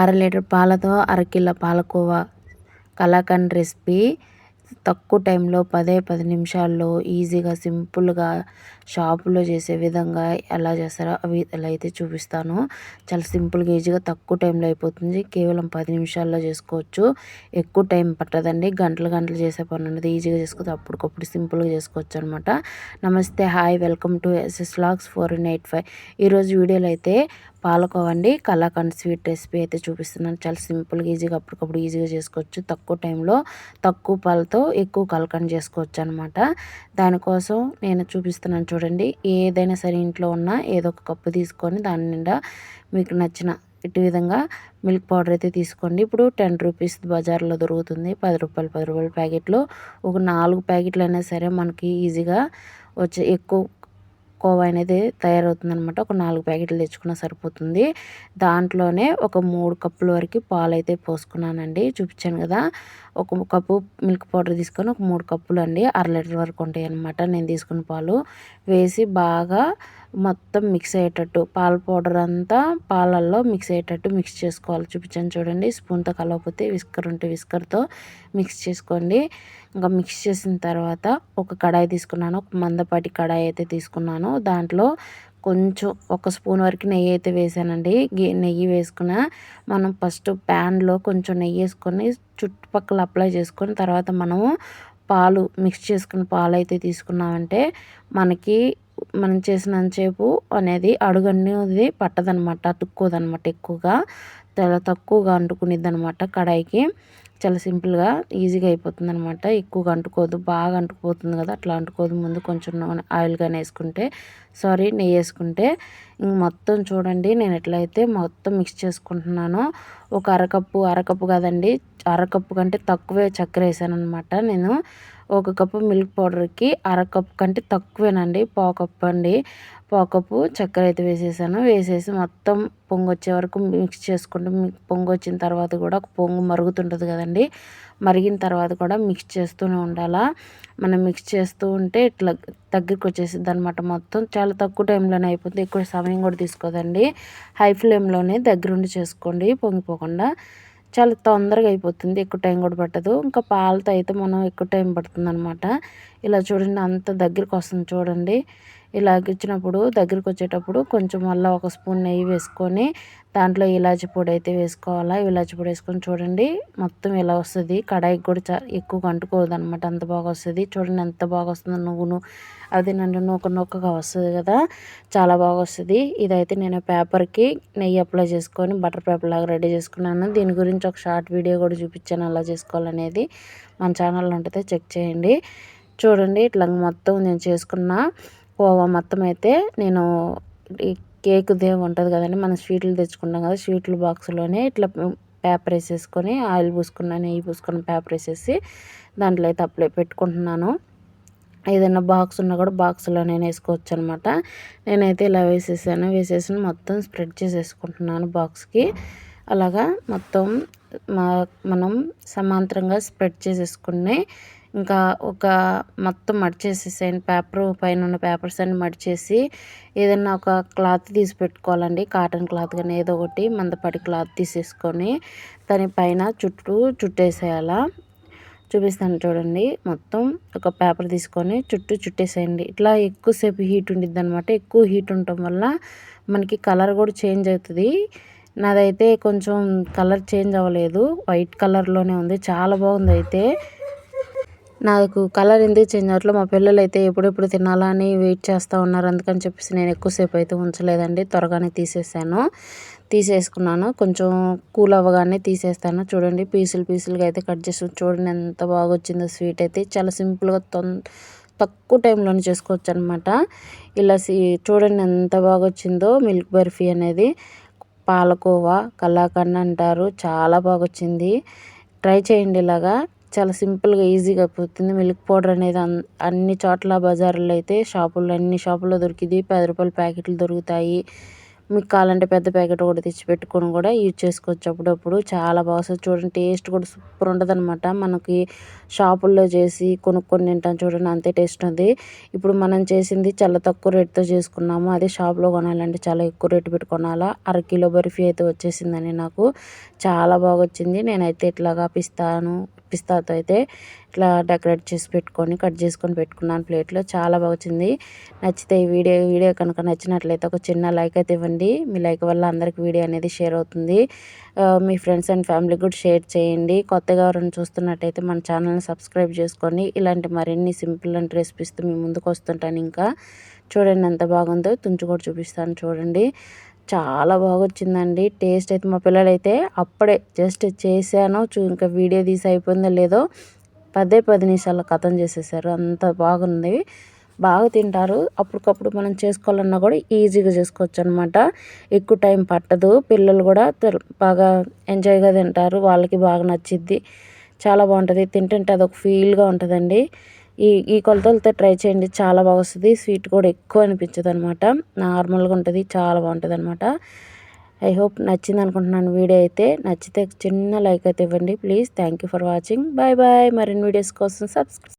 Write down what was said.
అర లీటర్ పాలతో అరకిలో పాలకోవా కలాకండ్ రెసిపీ. తక్కువ టైంలో పదే పది నిమిషాల్లో ఈజీగా సింపుల్గా షాపులో చేసే విధంగా ఎలా చేస్తారో అవి ఎలా అయితే చూపిస్తాను. చాలా సింపుల్గా ఈజీగా తక్కువ టైంలో అయిపోతుంది. కేవలం పది నిమిషాల్లో చేసుకోవచ్చు. ఎక్కువ టైం పట్టదండి. గంటలు గంటలు చేసే పని ఉండదు. ఈజీగా చేసుకోవచ్చు అప్పటికప్పుడు సింపుల్గా చేసుకోవచ్చు అనమాట నమస్తే hi welcome to SS logs four in eight five. ఈరోజు వీడియోలో అయితే పాలకోవండి. కలాకండ్ స్వీట్ రెసిపీ అయితే చూపిస్తున్నాను. చాలా సింపుల్గా ఈజీగా అప్పటికప్పుడు ఈజీగా చేసుకోవచ్చు. తక్కువ టైంలో తక్కువ పాలతో ఎక్కువ కలకండ్ చేసుకోవచ్చు అనమాట దానికోసం నేను చూపిస్తున్నాను చూడండి. ఏదైనా సరే ఇంట్లో ఉన్న ఏదో ఒక కప్పు తీసుకొని దాని నిండా మీకు నచ్చిన ఇటు విధంగా మిల్క్ పౌడర్ అయితే తీసుకోండి. ఇప్పుడు టెన్ రూపీస్ బజార్లో దొరుకుతుంది. పది రూపాయలు పది రూపాయల ప్యాకెట్లు. ఒక నాలుగు ప్యాకెట్లు అయినా సరే మనకి ఈజీగా వచ్చే ఎక్కువ కోవా అనేది తయారవుతుంది అనమాట ఒక నాలుగు ప్యాకెట్లు తెచ్చుకున్నా సరిపోతుంది. దాంట్లోనే ఒక మూడు కప్పుల వరకు పాలు అయితే పోసుకున్నానండి. చూపించాను కదా ఒక కప్పు మిల్క్ పౌడర్ తీసుకొని ఒక మూడు కప్పులు అండి అర లీటర్ వరకు ఉంటాయి అనమాట నేను తీసుకున్న పాలు. వేసి బాగా మొత్తం మిక్స్ అయ్యేటట్టు పాల పౌడర్ అంతా పాలల్లో మిక్స్ అయ్యేటట్టు మిక్స్ చేసుకోవాలి. చూపించాను చూడండి. స్పూన్తో కలవకపోతే విస్కర్ ఉంటే విస్కర్తో మిక్స్ చేసుకోండి. ఇంకా మిక్స్ చేసిన తర్వాత ఒక కడాయి తీసుకున్నాను. ఒక మందపాటి కడాయి అయితే తీసుకున్నాను. దాంట్లో కొంచెం ఒక స్పూన్ వరకు నెయ్యి అయితే వేసానండి. నెయ్యి వేసుకున్న మనం ఫస్ట్ ప్యాన్లో కొంచెం నెయ్యి వేసుకొని చుట్టుపక్కల అప్లై చేసుకొని తర్వాత మనము పాలు మిక్స్ చేసుకున్న పాలు అయితే తీసుకున్నామంటే మనకి మనం చేసినంతసేపు అనేది అడుగు అనేది పట్టదనమాట అతుక్కోదనమాట ఎక్కువగా. చాలా తక్కువగా అంటుకునిద్ది అనమాట కడాయికి. చాలా సింపుల్గా ఈజీగా అయిపోతుంది అనమాట ఎక్కువగా అంటుకోదు బాగా అంటుకుపోతుంది కదా అట్లా అంటుకోదు. ముందు కొంచెం నూనె ఆయిల్ కానీ వేసుకుంటే సారీ నెయ్యి వేసుకుంటే. మొత్తం చూడండి నేను ఎట్లయితే మొత్తం మిక్స్ చేసుకుంటున్నానో ఒక అరకప్పు అరకప్పు కదండి అరకప్పు కంటే తక్కువే చక్కెర వేసాను అనమాట నేను. ఒక కప్పు మిల్క్ పౌడర్కి అరకప్పు కంటే తక్కువేనండి పావు కప్పు అండి. పోకపు చక్కెర అయితే వేసేసాను. వేసేసి మొత్తం పొంగు వచ్చే వరకు మిక్స్ చేసుకుంటూ పొంగు వచ్చిన తర్వాత కూడా ఒక పొంగు మరుగుతుంటుంది కదండి. మరిగిన తర్వాత కూడా మిక్స్ చేస్తూనే ఉండాలా. మనం మిక్స్ చేస్తూ ఉంటే ఇట్లా దగ్గరికి వచ్చేసిద్ది అనమాట మొత్తం. చాలా తక్కువ టైంలోనే అయిపోతుంది ఎక్కువ సమయం కూడా తీసుకోదండి. హై ఫ్లేమ్లోనే దగ్గరుండి చేసుకోండి పొంగిపోకుండా. చాలా తొందరగా అయిపోతుంది. ఎక్కువ టైం కూడా పట్టదు. ఇంకా పాలతో అయితే మనం ఎక్కువ టైం పడుతుంది అనమాట ఇలా చూడండి అంత దగ్గరికి వస్తుంది చూడండి. ఇలాగ ఇచ్చినప్పుడు దగ్గరికి వచ్చేటప్పుడు కొంచెం మళ్ళీ ఒక స్పూన్ నెయ్యి వేసుకొని దాంట్లో ఇలాచి పొడి అయితే వేసుకోవాలా? ఇలాచి పొడి వేసుకొని చూడండి. మొత్తం ఇలా వస్తుంది? కడాయికి కూడా చా ఎక్కువ అంటుకోదు అనమాట అంత బాగా వస్తుంది. చూడండి ఎంత బాగా వస్తుందో నువ్వును అది నన్ను నూక నూకగా వస్తుంది కదా? చాలా బాగా వస్తుంది. ఇదైతే నేను పేపర్కి నెయ్యి అప్లై చేసుకొని బటర్ పేపర్ లాగా రెడీ చేసుకున్నాను. దీని గురించి ఒక షార్ట్ వీడియో కూడా చూపించాను. అలా చేసుకోవాలనేది మన ఛానల్లో ఉంటుంది చెక్ చేయండి. చూడండి. ఇట్లా మొత్తం నేను చేసుకున్న. కోవా మొత్తం అయితే నేను కేక్ దేవు ఉంటుంది కదండి మనం స్వీట్లు తెచ్చుకుంటాం కదా స్వీట్లు బాక్స్లోనే ఇట్లా పేపర్ వేసేసుకొని ఆయిల్ పూసుకున్న నెయ్యి పూసుకున్న పేపర్ వేసేసి దాంట్లో అయితే అప్లై పెట్టుకుంటున్నాను. ఏదైనా బాక్స్ ఉన్నా కూడా బాక్స్లో నేను వేసుకోవచ్చు అనమాట నేనైతే ఇలా వేసేసాను వేసేసి మొత్తం స్ప్రెడ్ చేసేసుకుంటున్నాను బాక్స్కి. అలాగా మొత్తం మా మనం సమాంతరంగా స్ప్రెడ్ చేసేసుకుని ఇంకా ఒక మొత్తం మడిచేసేసాను పేపర్ పైన ఉన్న పేపర్స్ అన్ని మడిచేసి ఏదైనా ఒక క్లాత్ తీసి పెట్టుకోవాలండి. కాటన్ క్లాత్ కానీ ఏదో ఒకటి మందపాటి క్లాత్ తీసేసుకొని దాని పైన చుట్టూ చుట్టేసేయాలా. చూపిస్తాను చూడండి. మొత్తం ఒక పేపర్ తీసుకొని చుట్టూ చుట్టేసేయండి. ఇట్లా ఎక్కువసేపు హీట్ ఉండిద్ది అనమాట ఎక్కువ హీట్ ఉండటం వల్ల మనకి కలర్ కూడా చేంజ్ అవుతుంది. నాదైతే కొంచెం కలర్ చేంజ్ అవ్వలేదు. వైట్ కలర్లోనే ఉంది. చాలా బాగుంది అయితే నాకు కలర్ ఎందుకు చేంజ్ అవ్వట్లే? మా పిల్లలు అయితే ఎప్పుడెప్పుడు తినాలా అని వెయిట్ చేస్తూ ఉన్నారు. అందుకని చెప్పేసి నేను ఎక్కువసేపు అయితే ఉంచలేదండి. త్వరగానే తీసేసాను. తీసేసుకున్నాను. కొంచెం కూల్ అవ్వగానే తీసేస్తాను. చూడండి పీసులు పీసులుగా అయితే కట్ చేసి చూడండి ఎంత బాగా వచ్చిందో స్వీట్ అయితే. చాలా సింపుల్గా తొం తక్కువ టైంలోనే చేసుకోవచ్చు అనమాట ఇలా చూడండి ఎంత బాగా వచ్చిందో మిల్క్ బర్ఫీ అనేది. పాలకోవా కలాకండ్ అంటారు. చాలా బాగా వచ్చింది. ట్రై చేయండి ఇలాగా. చాలా సింపుల్గా ఈజీగా అయిపోతుంది. మిల్క్ పౌడర్ అనేది అన్ని చోట్ల బజార్లో అయితే షాపుల్లో అన్ని షాపుల్లో దొరికింది పది రూపాయల ప్యాకెట్లు దొరుకుతాయి. మీకు కావాలంటే పెద్ద ప్యాకెట్ కూడా తెచ్చి పెట్టుకొని కూడా యూజ్ చేసుకోవచ్చు అప్పుడప్పుడు. చాలా బాగా వస్తుంది. చూడండి టేస్ట్ కూడా సూపర్ ఉంటుంది అనమాట మనకి షాపుల్లో చేసి కొనుక్కొని తింటాం చూడండి అంతే టేస్ట్ ఉంది ఇప్పుడు మనం చేసింది చాలా తక్కువ రేటుతో చేసుకున్నాము. అదే షాప్లో కొనాలంటే చాలా ఎక్కువ రేటు పెట్టి కొనాలా? అర కిలో బర్ఫీ అయితే వచ్చేసిందని నాకు. చాలా బాగా వచ్చింది. నేనైతే ఇట్లాగా పిస్తాను. పిస్తాతో అయితే ఇట్లా డెకరేట్ చేసి పెట్టుకొని కట్ చేసుకొని పెట్టుకున్నాను ప్లేట్లో. చాలా బాగుంది నచ్చితే ఈ వీడియో వీడియో కనుక నచ్చినట్లయితే ఒక చిన్న లైక్ అయితే ఇవ్వండి. మీ లైక్ వల్ల అందరికి వీడియో అనేది షేర్ అవుతుంది. మీ ఫ్రెండ్స్ అండ్ ఫ్యామిలీ కూడా షేర్ చేయండి. కొత్తగా ఎవరైనా చూస్తున్నట్టయితే మన ఛానల్ని సబ్స్క్రైబ్ చేసుకొని ఇలాంటి మరిన్ని సింపుల్ అండ్ రెసిపీస్తో మీ ముందుకు వస్తుంటాను ఇంకా. చూడండి ఎంత బాగుందో. తుంచి కూడా చూపిస్తాను చూడండి. చాలా బాగా వచ్చిందండి టేస్ట్ అయితే మా పిల్లలైతే అప్పుడే జస్ట్ చేశాను. చూ ఇంకా వీడియో తీసి అయిపోయిందో లేదో పదే పది నిమిషాల్లో కథం చేసేసారు. అంత బాగుంది. బాగా తింటారు. అప్పటికప్పుడు మనం చేసుకోవాలన్నా కూడా ఈజీగా చేసుకోవచ్చు అనమాట ఎక్కువ టైం పట్టదు. పిల్లలు కూడా బాగా ఎంజాయ్గా తింటారు. వాళ్ళకి బాగా నచ్చిద్ది. చాలా బాగుంటుంది. తింటుంటే అదొక ఫీల్గా ఉంటుందండి. ఈ ఈ కొలతలతో ట్రై చేయండి. చాలా బాగా వస్తుంది స్వీట్ కూడా ఎక్కువ అనిపించదు అనమాట నార్మల్గా ఉంటుంది. చాలా బాగుంటుంది అనమాట ఐ హోప్ నచ్చింది అనుకుంటున్నాను వీడియో అయితే. నచ్చితే చిన్న లైక్ అయితే ఇవ్వండి. Please thank you for watching bye bye మరిన్ని వీడియోస్ కోసం సబ్స్క్రైబ్